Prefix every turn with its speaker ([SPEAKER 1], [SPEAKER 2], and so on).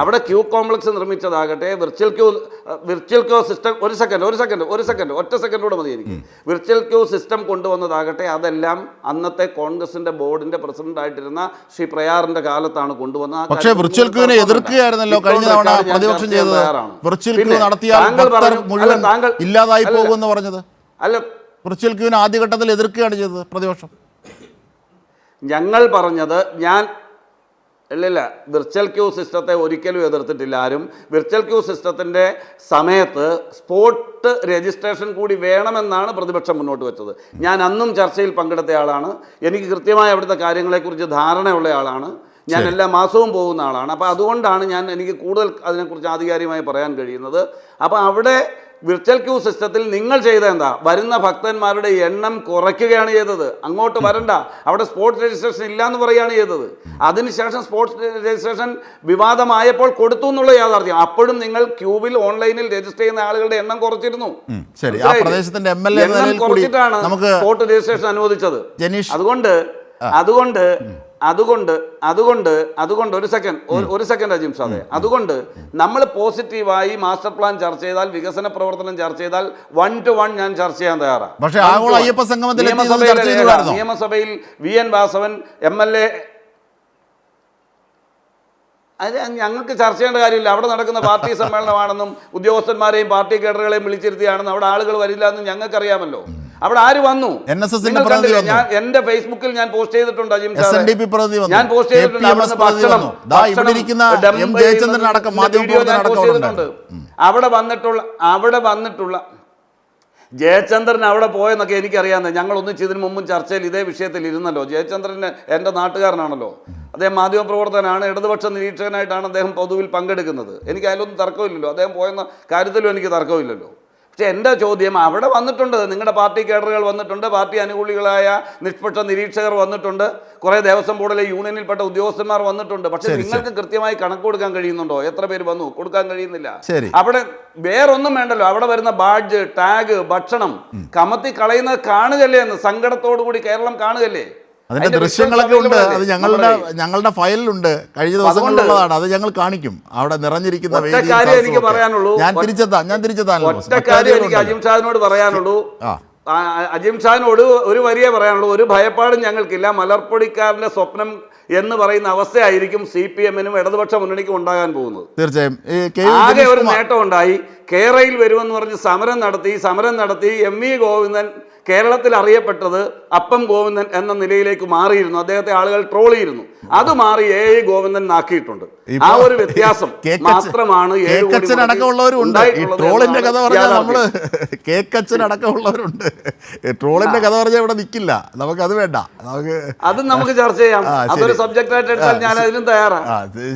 [SPEAKER 1] അവിടെ queue complex നിർമ്മിച്ചതാകട്ടെ virtual queue virtual queue system ഒരു second ഒരു സെക്കൻഡ് ഒരു സെക്കൻഡ് ഒറ്റ സെക്കൻഡോടെ മതി എനിക്ക് വിർച്വൽ ക്യൂ സിസ്റ്റം കൊണ്ടുവന്നതാകട്ടെ അതെല്ലാം അന്നത്തെ കോൺഗ്രസിന്റെ ബോർഡിന്റെ പ്രസിഡന്റ് ആയിട്ടിരുന്ന ശ്രീ പ്രയാറിന്റെ കാലത്താണ് കൊണ്ടുവന്നത്.
[SPEAKER 2] പക്ഷേ
[SPEAKER 1] കാര്യത്തിൽ
[SPEAKER 2] വിർച്വൽ
[SPEAKER 1] നിങ്ങൾക്ക്
[SPEAKER 2] ക്യൂവിനെ എതിർക്കുകയായിരുന്നല്ലോ കഴിഞ്ഞ തവണ പ്രതിപക്ഷം ചെയ്തത്. വിർച്വൽ ക്യൂ നടത്തിയാൽ മുഴുവൻ ഇല്ലാതായി
[SPEAKER 1] അല്ല,
[SPEAKER 2] പോകുമെന്ന് പറഞ്ഞത്.
[SPEAKER 1] അല്ല.
[SPEAKER 2] വിർച്വൽ ക്യൂവിനെ ആദ്യഘട്ടത്തിൽ എതിർക്കുകയാണ് ചെയ്തത് പ്രതിപക്ഷം.
[SPEAKER 1] ഞങ്ങൾ പറഞ്ഞത് ഞാൻ ഇല്ലില്ല വിർച്വൽ ക്യൂ സിസ്റ്റത്തെ ഒരിക്കലും എതിർത്തിട്ടില്ല ആരും. വിർച്വൽ ക്യൂ സിസ്റ്റത്തിന്റെ സമയത്ത് സ്പോട്ട് രജിസ്ട്രേഷൻ കൂടി വേണമെന്നാണ് പ്രതിപക്ഷം മുന്നോട്ട് വെച്ചത്. ഞാൻ അന്നും ചർച്ചയിൽ പങ്കെടുത്ത ആളാണ്. എനിക്ക് കൃത്യമായി അവിടുത്തെ കാര്യങ്ങളെക്കുറിച്ച് ധാരണയുള്ള ആളാണ്. ഞാൻ എല്ലാ മാസവും പോകുന്ന ആളാണ്. അപ്പോൾ അതുകൊണ്ടാണ് ഞാൻ എനിക്ക് കൂടുതൽ അതിനെക്കുറിച്ച് ആധികാരികമായി പറയാൻ കഴിയുന്നത്. അപ്പോൾ അവിടെ വിർച്വൽ ക്യൂ സിസ്റ്റത്തിൽ നിങ്ങൾ ചെയ്ത എന്താ? വരുന്ന ഭക്തന്മാരുടെ എണ്ണം കുറയ്ക്കുകയാണ് ചെയ്തത്. അങ്ങോട്ട് വരണ്ട. അവിടെ സ്പോർട്സ് രജിസ്ട്രേഷൻ ഇല്ല എന്ന് പറയുകയാണ് ചെയ്തത്. അതിനുശേഷം സ്പോർട്സ് രജിസ്ട്രേഷൻ വിവാദമായപ്പോൾ കൊടുത്തു എന്നുള്ള യാഥാർത്ഥ്യം. അപ്പോഴും നിങ്ങൾ ക്യൂവിൽ ഓൺലൈനിൽ രജിസ്റ്റർ ചെയ്യുന്ന ആളുകളുടെ എണ്ണം കുറച്ചിരുന്നു. എണ്ണം കുറച്ചിട്ടാണ് സ്പോർട്സ് രജിസ്ട്രേഷൻ അനുവദിച്ചത്. അതുകൊണ്ട് അതുകൊണ്ട് അതുകൊണ്ട് അതുകൊണ്ട് അതുകൊണ്ട് ഒരു സെക്കൻഡ് ഒരു സെക്കൻഡ് അജിം സാദെ അതുകൊണ്ട് നമ്മൾ പോസിറ്റീവായി മാസ്റ്റർ പ്ലാൻ ചർച്ച ചെയ്താൽ വികസന പ്രവർത്തനം ചർച്ച ചെയ്താൽ വൺ ടു വൺ ഞാൻ ചർച്ച ചെയ്യാൻ തയ്യാറാണ്.
[SPEAKER 2] പക്ഷേ ആഗോള അയ്യപ്പ സംഗമത്തിൽ?
[SPEAKER 1] നിയമസഭയിൽ V N Vasavan M L A അത് ഞങ്ങൾക്ക് ചർച്ച ചെയ്യേണ്ട കാര്യമില്ല. അവിടെ നടക്കുന്ന പാർട്ടി സമ്മേളനമാണെന്നും ഉദ്യോഗസ്ഥന്മാരെയും പാർട്ടി കേഡറുകളെയും വിളിച്ചിരുത്തിയാണെന്നും അവിടെ ആളുകൾ വരില്ല എന്നും ഞങ്ങൾക്കറിയാമല്ലോ. അവിടെ ആര് വന്നു?
[SPEAKER 2] എൻ എസ്
[SPEAKER 1] എസ്
[SPEAKER 2] പ്രതിനിധി വന്നു.
[SPEAKER 1] ഞാൻ എന്റെ ഫേസ്ബുക്കിൽ ഞാൻ പോസ്റ്റ് ചെയ്തിട്ടുണ്ട് അജിം
[SPEAKER 2] എസ്
[SPEAKER 1] സാറേ.
[SPEAKER 2] എൻ ഡി പി പ്രതിനിധി വന്നു.
[SPEAKER 1] ഞാൻ പോസ്റ്റ് ചെയ്തിട്ടുണ്ട്. അവിടെ വന്നിട്ടുള്ള അവിടെ വന്നിട്ടുള്ള ജയചന്ദ്രൻ അവിടെ പോയെന്നൊക്കെ എനിക്കറിയാമെന്ന്. ഞങ്ങൾ ഒന്നിച്ച് ഇതിനു മുമ്പും ചർച്ചയിൽ ഇതേ വിഷയത്തിൽ ഇരുന്നല്ലോ. ജയചന്ദ്രന് എന്റെ നാട്ടുകാരനാണല്ലോ. അദ്ദേഹം മാധ്യമപ്രവർത്തകനാണ്. ഇടതുപക്ഷ നിരീക്ഷകനായിട്ടാണ് അദ്ദേഹം പൊതുവിൽ പങ്കെടുക്കുന്നത്. എനിക്ക് അതിലൊന്നും തർക്കമില്ലല്ലോ. അദ്ദേഹം പോയെന്ന കാര്യത്തിലും എനിക്ക് തർക്കമില്ലല്ലോ. പക്ഷേ എന്റെ ചോദ്യം അവിടെ വന്നിട്ടുണ്ട്. നിങ്ങളുടെ പാർട്ടി കേഡറുകൾ വന്നിട്ടുണ്ട്. പാർട്ടി അനുകൂലികളായ നിഷ്പക്ഷ നിരീക്ഷകർ വന്നിട്ടുണ്ട്. കുറേ ദേവസ്വം ബോർഡിലെ യൂണിയനിൽപ്പെട്ട ഉദ്യോഗസ്ഥന്മാർ വന്നിട്ടുണ്ട്. പക്ഷേ നിങ്ങൾക്ക് കൃത്യമായി കണക്ക് കൊടുക്കാൻ കഴിയുന്നുണ്ടോ? എത്ര പേര് വന്നു? കൊടുക്കാൻ കഴിയുന്നില്ല. അവിടെ വേറൊന്നും വേണ്ടല്ലോ. അവിടെ വരുന്ന ബാഡ്ജ് ടാഗ് ഭക്ഷണം കമത്തി കളയുന്നത് കാണുകല്ലേ എന്ന് സങ്കടത്തോടു കൂടി കേരളം കാണുകല്ലേ
[SPEAKER 2] അതിന്റെ ദൃശ്യങ്ങളൊക്കെ ഉണ്ട്. അത് ഞങ്ങളുടെ ഞങ്ങളുടെ ഫയലിലുണ്ട്. കഴിഞ്ഞ
[SPEAKER 1] ദിവസം
[SPEAKER 2] ദിവസങ്ങളിലുള്ളതാണ് അത് ഞങ്ങൾ കാണിക്കും. അവിടെ നിറഞ്ഞിരിക്കുന്ന
[SPEAKER 1] എനിക്ക്. പറയാനുള്ളൂ.
[SPEAKER 2] ഞാൻ തിരിച്ചെത്താം. ഞാൻ തിരിച്ചെത്താം
[SPEAKER 1] ഒറ്റ കാര്യം എനിക്ക് അജിം ഷാദിനോട് പറയാനുള്ളൂ. അജിം ഒരു വരിയെ പറയാനുള്ളൂ. ഒരു ഭയപ്പാടും ഞങ്ങൾക്കില്ല. മലർപ്പൊടിക്കാരന്റെ സ്വപ്നം എന്ന് പറയുന്ന അവസ്ഥയായിരിക്കും സി പി എമ്മിനും ഇടതുപക്ഷ മുന്നണിക്കും ഉണ്ടാകാൻ പോകുന്നത്.
[SPEAKER 2] തീർച്ചയായും.
[SPEAKER 1] ആകെ ഒരു നേട്ടം ഉണ്ടായി കേരളയിൽ വരുമെന്ന് പറഞ്ഞ് സമരം നടത്തി സമരം നടത്തി എം വി ഗോവിന്ദൻ കേരളത്തിൽ അറിയപ്പെട്ടത് അപ്പം ഗോവിന്ദൻ എന്ന നിലയിലേക്ക് മാറിയിരുന്നു. അദ്ദേഹത്തെ ആളുകൾ ട്രോൾ ചെയ്തിരുന്നു. അത് മാറി എ ഐ ഗോവിന്ദൻ ആക്കിയിട്ടുണ്ട് ആ ഒരു വ്യത്യാസം മാത്രമാണ്
[SPEAKER 2] ട്രോളിന്റെ കഥ പറഞ്ഞാൽ. നമ്മൾ കേക്കച്ചൻ അടക്കമുള്ളവരുണ്ട് ട്രോളിന്റെ കഥ പറഞ്ഞാൽ ഇവിടെ നിൽക്കില്ല നമുക്ക് അത് വേണ്ട. നമുക്ക്
[SPEAKER 1] അത് നമുക്ക് ചർച്ച ചെയ്യാം. അതൊരു സബ്ജക്റ്റ് ആയിട്ട് എടുത്താൽ ഞാൻ അതിനും തയ്യാറാണ്